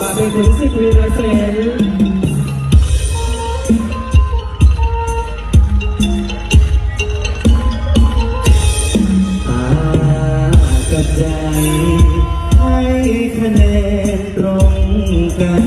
บาเป็นสิทธิ์วีรเสนตาใจให้คะแนนตรงกัน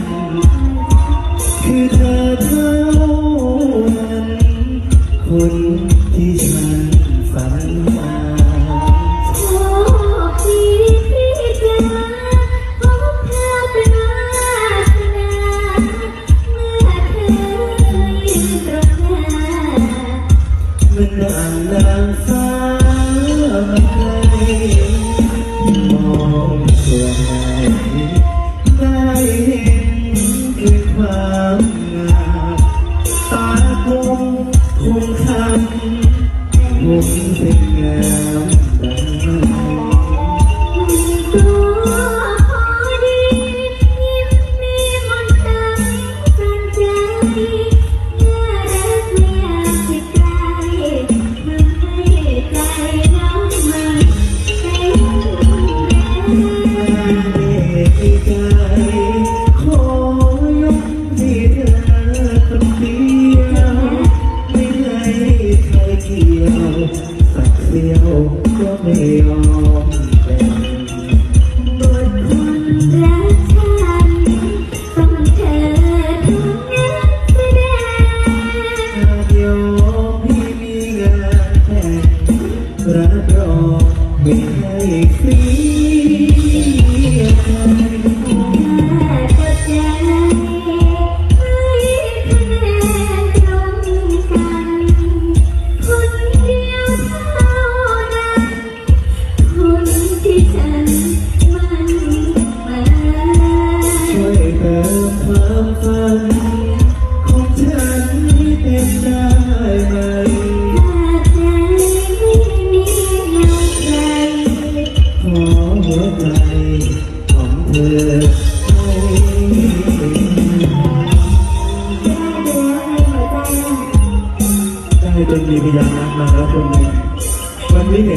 ไม่ให้ฟรี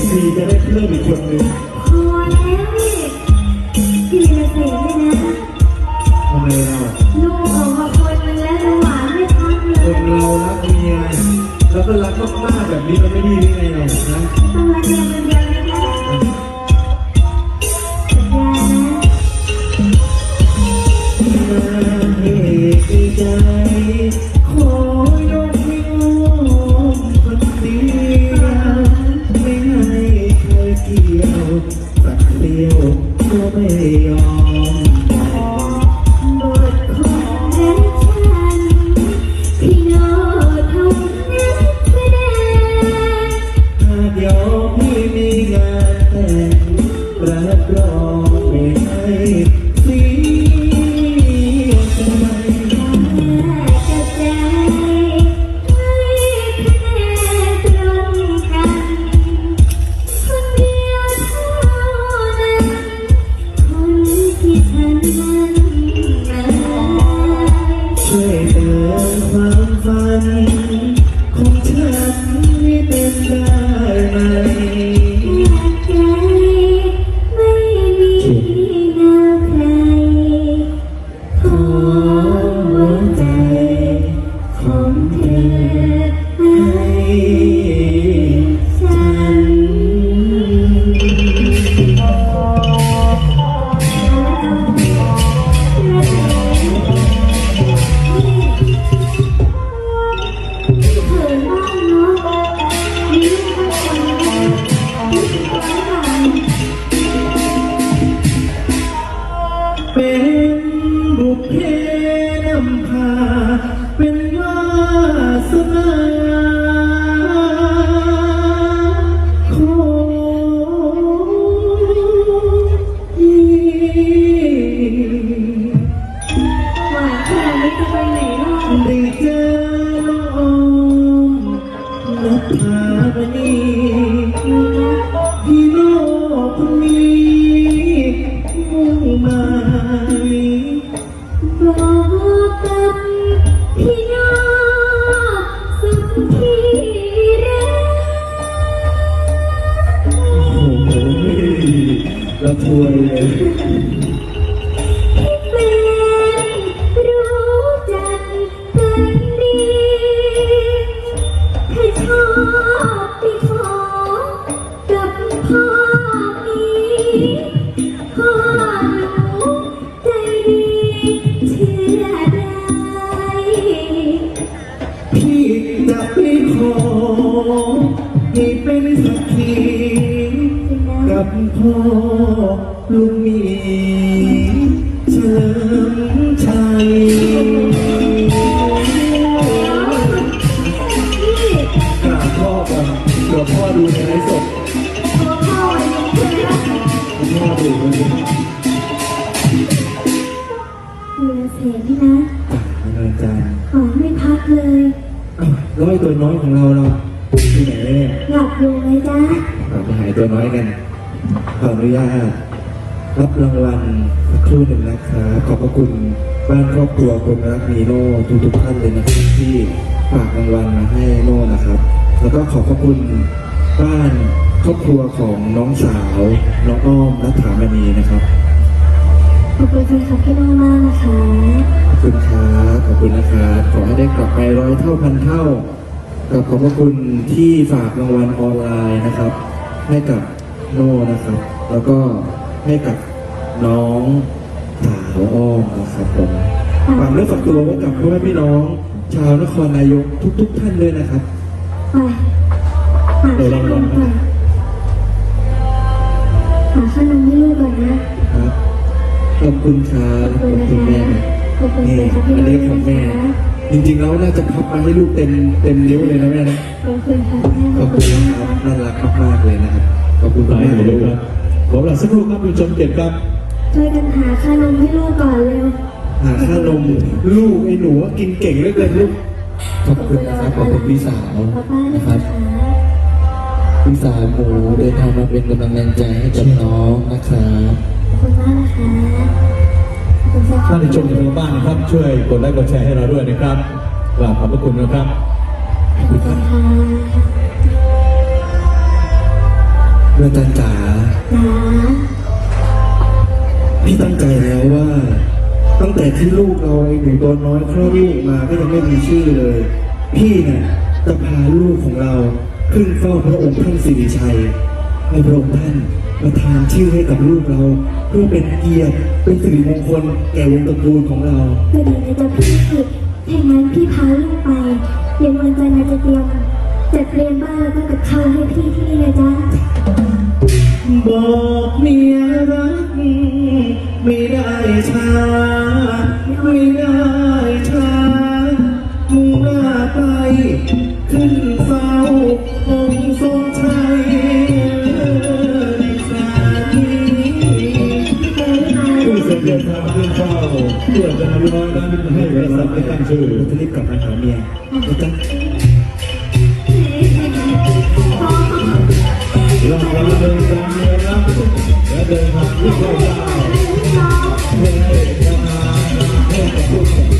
ซีจะได้เพิ่มอีกคนหนึ่งพอแล้วพี่พี่มาเสียเลยนะทำไมเราลูกออกมาคนนึงแล้วหวานไม่ทักเลคยนเรารักเมียแล้วก็รักมากๆแบบนี้มันไม่ดีได้ไงเรานะ ต้องรักเราคนเดียว ไม่ให้สี Pretend ขอให้เป็นสักทีกับพ่อลุงมีเฉลิมชัยกับพ่อก่บเฉพ่อดูในไลส ลับอยู่ไหมจ๊ะเราไปหายตัวน้อยกันขออนุญาตรับรางวัลสักครู่หนึ่งนะครับขอบพระคุณบ้านครอบครัวคนรักมีโน่ทุกๆท่านเลยนะครับที่ฝากรางวัลมาให้โน่นะครับ แล้วก็ขอบพระคุณบ้านครอบครัวของน้องสาวน้องอ้อมนัทธามณีนะครับขอบคุณแฟนคลับพี่น้องมากนะคะขอบคุณครับขอบคุณนะครับขอให้ได้กลับไปร้อยเท่าพันเท่า กับขอบพระคุณที่ฝากรางวัลออนไลน์นะครับ ให้กับโน่นะครับ แล้วก็ให้กับน้องสาวอ้อมนะครับผมฝากเรื่องฝากตัวไว้กับพ่อแม่พี่น้อง ชาวนครนายกทุก ๆ ท่านด้วยนะครับไปหาขนมก่อนหาขนมให้ลูกก่อนนะ ครับขอบคุณครับขอบคุณขอบคุณแม่นะคะขอบคุณนี่แฟนคลับพี่อันน้องนี้ของแม่นะคะ จริงๆแล้วน่าจะพับมาให้ลูกเต็มเต็มนิ้วเลยนะแม่นะขอบคุณค่ะแม่ขขออบบคุคุณณนะนะครัคะบน่ารักมากๆเลยนะครับขอบคุณหลายมากคนเลเลยยครับผมหลักสักครู่ครับคุณชมเกียรติครับช่วยกันหาขนมให้ลูกก่อนเร็วหาค่านมลูกไอ้หนูกินเก่งเหลือเกินลูกขอบคุณนะครับขอบคุณพี่สาวป้าป้านะนะคคะรับพี่สาวหมูเดินทางมาเป็นกำลังใจให้กับน้องนะครับขอบคุณมาก ท่านที่ชมอยู่ทางบ้านนะครับ ช่วยกดไลค์กดแชร์ให้เราด้วยนะครับกราบขอบพระคุณนะครับเมื่อจันจ๋าพี่ตั้งใจแล้วว่า ตั้งแต่ที่ลูกเราอ้หนูตัวน้อยคลอดลูกมาก็ยังไม่มีชื่อเลย พี่เนี่ยจะพาลูกของเราขึ้นเฝ้าพระองค์ท่านสิริชัย ให้พระองค์ท่านประทานชื่อให้กับลูกเรา เพื่อเป็นเกียรติเป็นสิริมงคลแก่วงตระกูลของเราก็ดีนะจ๊ะพี่ถ้างั้นพี่พาลูกไปเดี๋ยววันจันทร์เราจะเตรียมจัดเตรียมบ้านแล้วก็กับข้าวให้พี่ที่นี่นะจ๊ะบอกเมียรักไม่ได้ช้าไม่ ไม่ตั้งชื่อจะรีบกลับมาหาเมียนะจ๊ะเรากำลังเดินทางเรือรับและเดินทางขึ้นเฝ้าเจ้เพื่อให้ประธานให้กับผู้